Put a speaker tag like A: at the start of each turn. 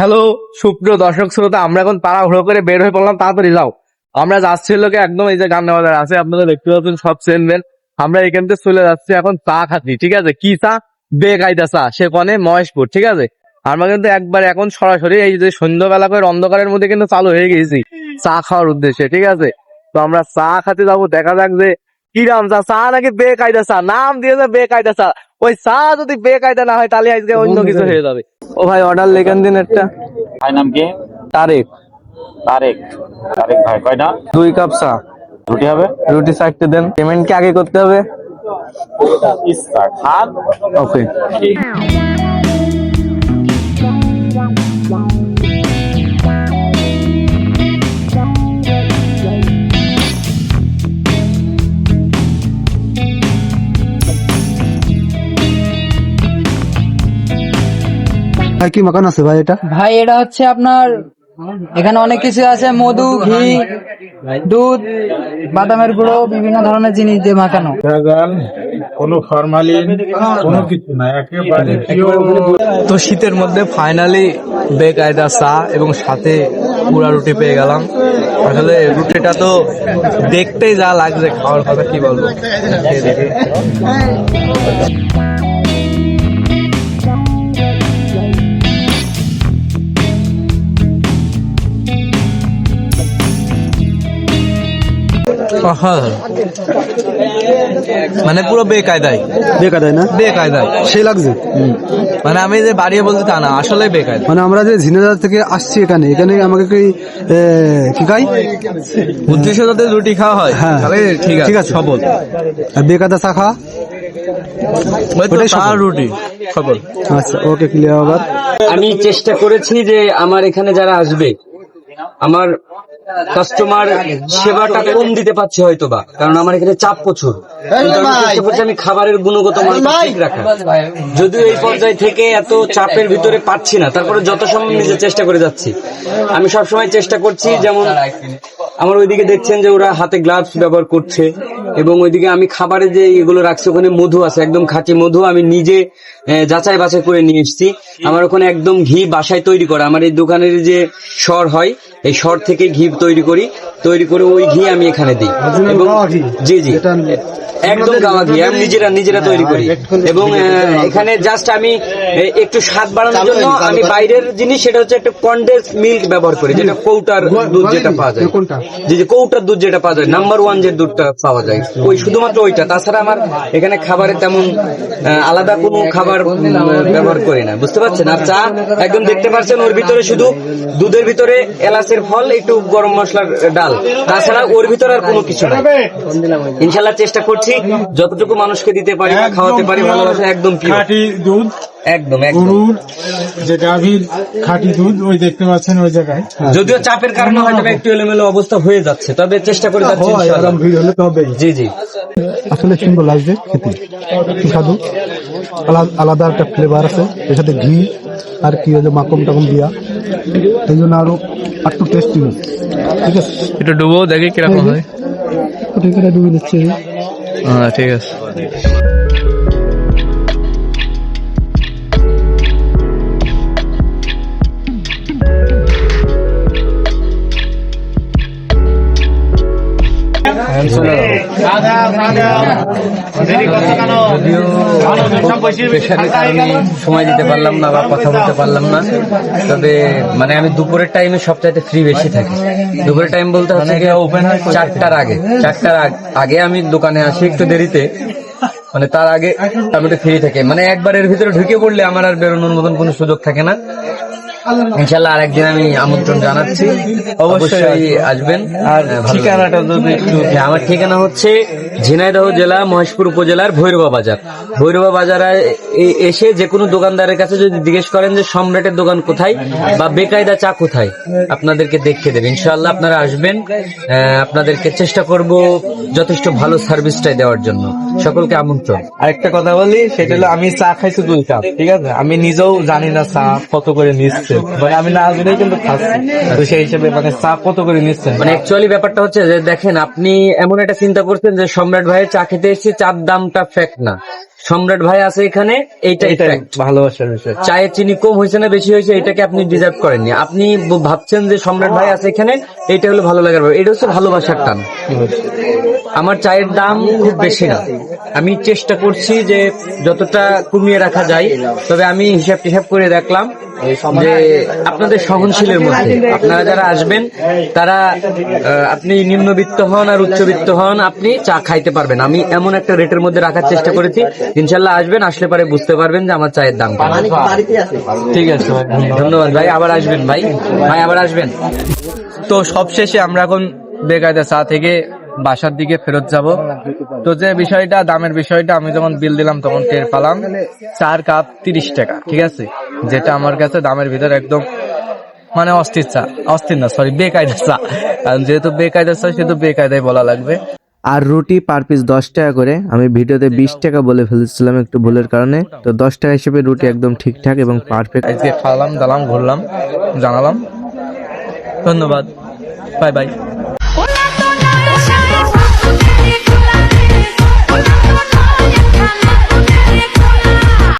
A: Hello, সুপ্রিয় দর্শক শ্রোতা, আমরা এখন তাড়াহুড়ো করে বের হয়ে পড়লাম, তাড়াতাড়ি যাও। আমরা যাচ্ছি লোকে একদম এই যে গান্না বাজার আছে আপনারা দেখতে পাচ্ছেন, সব চেনবেন আমরা এখান থেকে চলে যাচ্ছি এখন চা খাচ্ছি, ঠিক আছে? কি চা? বেকায়দা চা, সে কনে মহেশপুর, ঠিক আছে? আমরা কিন্তু একবার এখন সরাসরি এই যে সন্ধ্যাবেলা করে অন্ধকারের মধ্যে কিন্তু চালু হয়ে গেছি, চা খাওয়ার উদ্দেশ্যে, ঠিক আছে? তো আমরা চা খাতে যাব, দেখা যাক যে কিরাম চা চা নাকি বেকায়দা চা নাম দিয়েছে বেকায়দা চা ওই চা যদি বেকায়দা না হয় তাহলে আজকে অন্য কিছু হয়ে যাবে। ও ভাই অর্ডার লেখেন দিন একটা।
B: ভাই নাম কি?
A: তারেক।
B: তারেক। তারেক ভাই কয়টা?
A: দুই কাপ চা।
B: রুটি হবে?
A: রুটি চারটে দেন। পেমেন্ট কি আগে করতে হবে? ওকে
C: ভাই কি মাকান আছে ভাই এটা?
D: ভাই এটা হচ্ছে আপনার এখানে অনেক কিছু আছে মধু ঘি দুধ বাদামের গুঁড়ো বিভিন্ন ধরনের জিনিস দিয়ে মাখানো।
E: কোনো ফরমালিন কোনো কিছু না একেবারে
A: তো শীতের মধ্যে ফাইনালি বেকায়দা চা এবং সাথে পুরা রুটি পেয়ে গেলাম। আসলে রুটিটা তো দেখতেই যা লাগছে খাওয়ার কথা কি বলব? দেখি। মানে পুরো বেকায়দায়।
C: বেকায়দায় না?
A: বেকায়দায়।
C: সেই লাগছে?
A: মানে আমি যে বাড়িয়ে বলতে তা না আসলে বেকায়দা
C: মানে আমরা যে ঝিনাদার থেকে আসছি এখানে এখানে আমাকে কি কি খাই?
A: উদ্দেশ্য যাতে রুটি খাওয়া হয়
C: হ্যাঁ।
A: তাহলে ঠিক আছে
C: ঠিক আছে।
A: সবল
C: আর বেকাদা চা খা?
A: ওই তো
C: ওটাই
A: চা
C: সফল।
A: রুটি সবল
C: আচ্ছা ওকে ক্লিয়ার আবার
F: আমি চেষ্টা করেছি যে আমার এখানে যারা আসবে আমার কাস্টমার সেবাটা কম দিতে পারছে হয়তো বা কারণ আমার এখানে চাপ প্রচুর। আমি খাবারের গুণগত মান ঠিক রাখা। যদিও এই পর্যায় থেকে এত চাপের ভিতরে পাচ্ছি না তারপরে যত সম্ভব নিজে চেষ্টা করে যাচ্ছি। আমি সবসময় চেষ্টা করছি যেমন আমার ওইদিকে দেখছেন যে ওরা হাতে গ্লাভস ব্যবহার করছে এবং ওইদিকে আমি খাবারে যে এগুলো রাখছি ওখানে মধু আছে একদম খাঁটি মধু আমি নিজে আহ, যাচাই বাছাই করে নিয়ে এসেছি। আমার ওখানে একদম ঘি বাসায় তৈরি করা। আমার এই দোকানের যে স্বর হয় এই শর থেকে ঘি তৈরি করি। তৈরি করে ওই ঘি আমি এখানে দিই। এবং জি জি। একদম গাওয়া ঘি। আমি নিজেরা নিজেরা তৈরি করি। এবং এখানে জাস্ট আমি একটু স্বাদ বাড়ানোর জন্য আমি বাইরের জিনিস সেটা হচ্ছে একটা কন্ডেন্স মিল্ক ব্যবহার করি যেটা কৌটার দুধ যেটা পাওয়া যায়? জি জি কৌটার দুধ যেটা পাওয়া যায়। নাম্বার ওয়ান যে দুধটা পাওয়া যায়। ওই শুধুমাত্র ওইটা। তাছাড়া আমার এখানে খাবারে তেমন আলাদা কোনো খাবার ব্যবহার করি না। বুঝতে পারছেন? আর চা একদম দেখতে পাচ্ছেন ওর ভিতরে শুধু দুধের ভিতরে এলাচের ফল একটু গরম মশলার ডাল। তাছাড়া ওর ভিতরে আর কোনো কিছু নাই। ইনশাল্লাহ চেষ্টা করছি যতটুকু মানুষকে দিতে পারি বা খাওয়াতে পারি ভালোবাসা একদম
E: খাঁটি দুধ
F: একদম
E: গরুর যে গাভীর খাঁটি দুধ ওই দেখতে পাচ্ছেন ওই জায়গায়।
F: যদিও চাপের কারণে হয়তো একটু এলোমেলো অবস্থা হয়ে যাচ্ছে তবে চেষ্টা করে যাচ্ছি
C: ভিড় হলে তো
F: জি জি।
C: আসলে সুন্দর লাগছে খেতে আলাদা একটা ফ্লেভার আছে এর সাথে ঘি আর কি হয়েছে মাখন টাকম দিয়া। এই জন্য আরও একটু টেস্টি ঠিক আছে?
A: একটু ডুবো দেখি কীরকম হয়।
C: ঠিক আছে ডুবে নিচ্ছে
A: হ্যাঁ ঠিক আছে।
F: সময় দিতে পারলাম না বা কথা বলতে পারলাম না। তবে মানে আমি দুপুরের টাইমে সবচাইতে ফ্রি বেশি থাকি। দুপুরের টাইম বলতে হচ্ছে ওপেন হয় চারটার আগে। চারটার আগে আমি দোকানে আসি একটু দেরিতে। মানে তার আগে আমি একটু ফ্রি থাকি। মানে একবার এর ভিতরে ঢুকে পড়লে আমার আর বেরোনোর মতন কোনো সুযোগ থাকে না। ইনশাল্লাহ আরেকদিন আমি আমন্ত্রণ জানাচ্ছি। অবশ্যই আসবেন।
A: আর
F: হ্যাঁ,
A: ঠিকানাটা যদি একটু
F: হ্যাঁ, আমার ঠিকানা হচ্ছে ঝিনাইদহ জেলা মহেশপুর উপজেলার ভৈরবা বাজার। ভৈরবা বাজারে এসে যে কোনো দোকানদারের কাছে যদি জিজ্ঞেস করেন যে সম্রাটের দোকান কোথায় বা বেকায়দা চা কোথায় আপনাদেরকে দেখিয়ে দেবে। ইনশাআল্লাহ আপনারা আসবেন আপনাদেরকে চেষ্টা করব যথেষ্ট ভালো সার্ভিসটাই দেওয়ার জন্য। সকলকে আমন্ত্রণ।
A: আরেকটা কথা বলি সেটা হলো আমি চা খাইছি দুই কাপ ঠিক আছে? আমি নিজেও জানি না চা কত করে নিচ্ছে। মানে আমি না জেনেই কিন্তু খাচ্ছি। তো সেই হিসেবে মানে চা কত করে নিচ্ছেন?
F: মানে অ্যাকচুয়ালি ব্যাপারটা হচ্ছে যে দেখেন আপনি এমন একটা চিন্তা করছেন যে সম্রাট ভাইয়ের চা খেতে এসেছি চার দামটা ফ্যাক্ট না। সম্রাট ভাই আছে এখানে fact।
A: ভালোবাসার বিষয়
F: চায়ের চিনি কম হয়েছে না বেশি হয়েছে এটাকে আপনি ডিজার্ভ করেননি। আপনি ভাবছেন যে সম্রাট ভাই আছে এখানে এটা হলো ভালো লাগার এটা হচ্ছে ভালোবাসার টান। আমার চায়ের দাম খুব বেশি না। আমি চেষ্টা করছি যে যতটা কমিয়ে রাখা যায় তবে আমি হিসাব টিসাব করে দেখলাম। যে আপনাদের সহনশীলের মধ্যে। আপনারা যারা আসবেন তারা আপনি নিম্নবিত্ত হন আর উচ্চবিত্ত হন আপনি চা খাইতে পারবেন। আমি এমন একটা রেটের মধ্যে রাখার চেষ্টা করেছি। ইনশাল্লাহ আসবেন আসলে পরে বুঝতে পারবেন যে আমার চায়ের দাম
A: ঠিক আছে
F: ধন্যবাদ ভাই আবার আসবেন ভাই। ভাই আবার আসবেন।
A: তো সবশেষে আমরা এখন বেকায়দা চা থেকে বাসার দিকে ফেরত যাব। তো যে বিষয়টা দামের বিষয়টা আমি যখন বিল দিলাম তখন টের পালাম। চার কাপ তিরিশ টাকা ঠিক আছে? যেটা আমার কাছে দামের ভিতরে একদম মানে অস্থির চা অস্থির না সরি বেকায়দা চা। কারণ যেহেতু বেকায়দা চা সেহেতু বেকায়দাই বলা লাগবে।
G: আর রুটি পার পিস দশ টাকা করে আমি ভিডিওতে বিশ টাকা বলে ফেলেছিলাম একটু ভুলের কারণে। তো দশ টাকা হিসেবে রুটি একদম ঠিকঠাক এবং পারফেক্ট
A: আজকে খাওয়ালাম দালাম ঘুরলাম জানালাম। ধন্যবাদ। Bye bye.